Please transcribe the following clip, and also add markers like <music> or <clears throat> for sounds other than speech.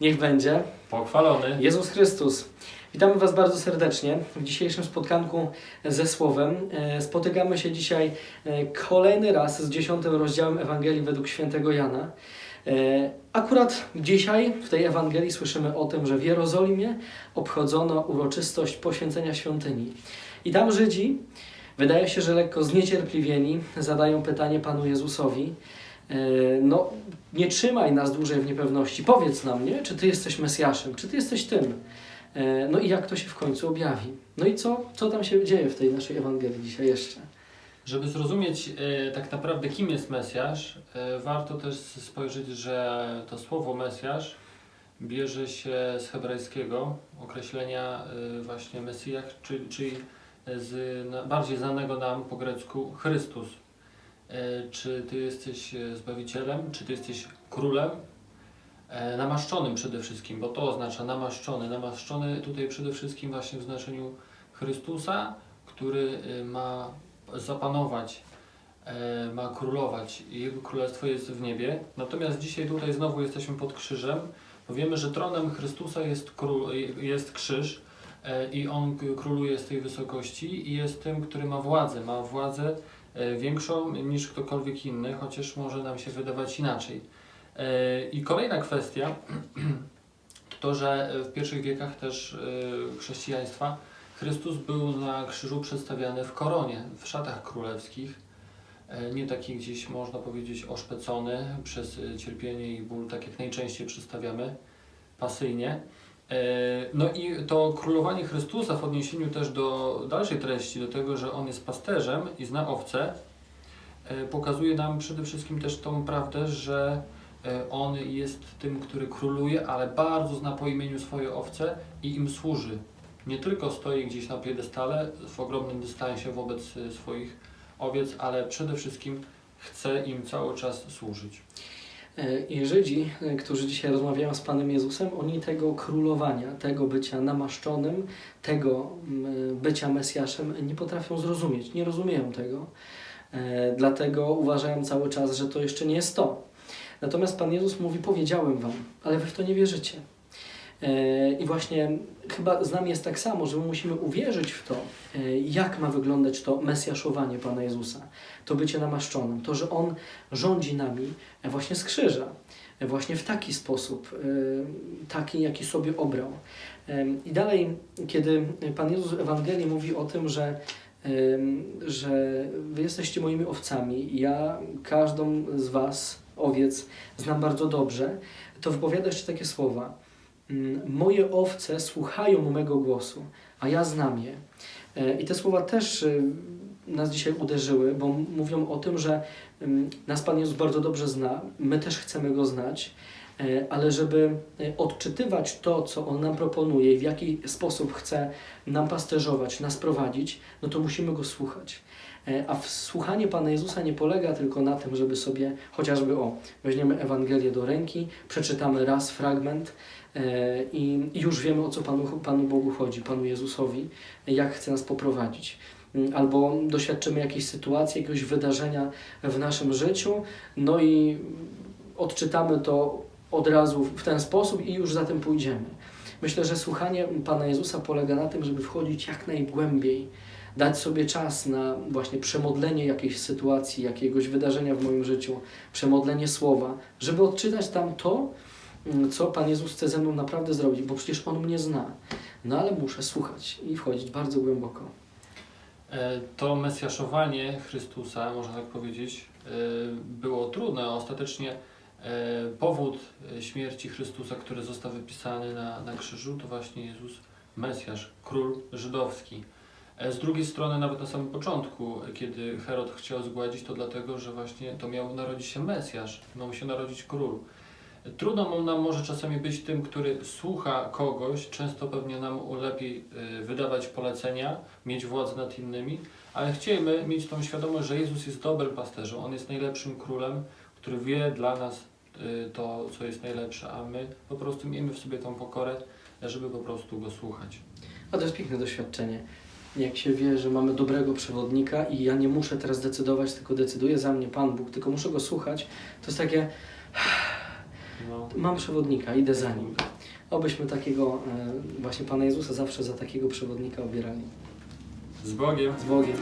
Niech będzie. Pochwalony. Jezus Chrystus. Witamy Was bardzo serdecznie w dzisiejszym spotkanku ze Słowem. E, Spotykamy się dzisiaj e, kolejny raz z dziesiątym rozdziałem Ewangelii według świętego Jana. E, Akurat dzisiaj w tej Ewangelii słyszymy o tym, że w Jerozolimie obchodzono uroczystość poświęcenia świątyni. I tam Żydzi, wydaje się, że lekko zniecierpliwieni, zadają pytanie Panu Jezusowi. E, No, nie trzymaj nas dłużej w niepewności. Powiedz nam, nie? Czy Ty jesteś Mesjaszem? Czy Ty jesteś tym? E, No i jak to się w końcu objawi? No i co, co tam się dzieje w tej naszej Ewangelii dzisiaj jeszcze? Żeby zrozumieć e, tak naprawdę kim jest Mesjasz, e, warto też spojrzeć, że to słowo Mesjasz bierze się z hebrajskiego określenia e, właśnie Mesjach, czyli, czyli z na, bardziej znanego nam po grecku Chrystus. E, czy Ty jesteś e, Zbawicielem, czy Ty jesteś Królem? E, namaszczonym przede wszystkim, bo to oznacza namaszczony. Namaszczony tutaj przede wszystkim właśnie w znaczeniu Chrystusa, który ma zapanować, ma królować i Jego królestwo jest w niebie. Natomiast dzisiaj tutaj znowu jesteśmy pod krzyżem, bo wiemy, że tronem Chrystusa jest, król, jest krzyż i On króluje z tej wysokości i jest tym, który ma władzę. Ma władzę większą niż ktokolwiek inny, chociaż może nam się wydawać inaczej. E, I kolejna kwestia to <clears throat> to, że w pierwszych wiekach też e, chrześcijaństwa Chrystus był na krzyżu przedstawiany w koronie, w szatach królewskich, e, nie taki gdzieś można powiedzieć oszpecony przez e, cierpienie i ból, tak jak najczęściej przedstawiamy, pasyjnie. E, No i to królowanie Chrystusa w odniesieniu też do dalszej treści, do tego, że On jest pasterzem i zna owce, e, pokazuje nam przede wszystkim też tą prawdę, że e, On jest tym, który króluje, ale bardzo zna po imieniu swoje owce i im służy nie tylko stoi gdzieś na piedestale w ogromnym dystansie wobec swoich owiec, ale przede wszystkim chce im cały czas służyć. E, I Żydzi, e, którzy dzisiaj rozmawiają z Panem Jezusem, oni tego królowania, tego bycia namaszczonym, tego bycia Mesjaszem nie potrafią zrozumieć, nie rozumieją tego. E, Dlatego uważają cały czas, że to jeszcze nie jest to. Natomiast Pan Jezus mówi: Powiedziałem Wam, ale Wy w to nie wierzycie. E, I właśnie chyba z nami jest tak samo, że my musimy uwierzyć w to, e, jak ma wyglądać to mesjaszowanie Pana Jezusa, to bycie namaszczonym, to, że On rządzi nami e, właśnie z krzyża, właśnie w taki sposób, taki, jaki sobie obrał. I dalej, kiedy Pan Jezus w Ewangelii mówi o tym, że, że Wy jesteście moimi owcami, ja każdą z Was, owiec, znam bardzo dobrze, to wypowiada jeszcze takie słowa. Mm, Moje owce słuchają mego głosu, a ja znam je. E, I te słowa też y, nas dzisiaj uderzyły, bo mówią o tym, że ym, nas Pan Jezus bardzo dobrze zna, my też chcemy Go znać, ale żeby e, odczytywać to, co On nam proponuje i w jaki sposób chce nam pasterzować, nas prowadzić, no to musimy Go słuchać. E, A słuchanie Pana Jezusa nie polega tylko na tym, żeby sobie chociażby o, weźmiemy Ewangelię do ręki, przeczytamy raz fragment e, i już wiemy o co Panu, Panu Bogu chodzi, Panu Jezusowi, e, jak chce nas poprowadzić. Mm, Albo doświadczymy jakiejś sytuacji, jakiegoś wydarzenia w naszym życiu, no i odczytamy to od razu w ten sposób i już za tym pójdziemy. Myślę, że słuchanie Pana Jezusa polega na tym, żeby wchodzić jak najgłębiej, dać sobie czas na właśnie przemodlenie jakiejś sytuacji, jakiegoś wydarzenia w moim życiu, przemodlenie słowa, żeby odczytać tam to, mm, co Pan Jezus chce ze mną naprawdę zrobić, bo przecież On mnie zna. No ale muszę słuchać i wchodzić bardzo głęboko. E, To mesjaszowanie Chrystusa, można tak powiedzieć, e, było trudne. Ostatecznie powód e, śmierci Chrystusa, który został wypisany na, na krzyżu, to właśnie Jezus Mesjasz, król żydowski. E, Z drugiej strony, nawet na samym początku, kiedy Herod chciał zgładzić, to dlatego, że właśnie to miał narodzić się Mesjasz, miał się narodzić król. Trudno nam może czasami być tym, który słucha kogoś, często pewnie nam lepiej wydawać polecenia, mieć władzę nad innymi, ale chcielibyśmy mieć tą świadomość, że Jezus jest dobrym pasterzem, On jest najlepszym królem, który wie dla nas y, to, co jest najlepsze, a my po prostu miejmy w sobie tą pokorę, żeby po prostu Go słuchać. A to jest piękne doświadczenie. Jak się wie, że mamy dobrego przewodnika i ja nie muszę teraz decydować, tylko decyduje za mnie Pan Bóg, tylko muszę go słuchać, to jest takie. No. Mam przewodnika, idę za nim. Obyśmy takiego e, właśnie Pana Jezusa zawsze za takiego przewodnika obierali. Z Bogiem. Z Bogiem.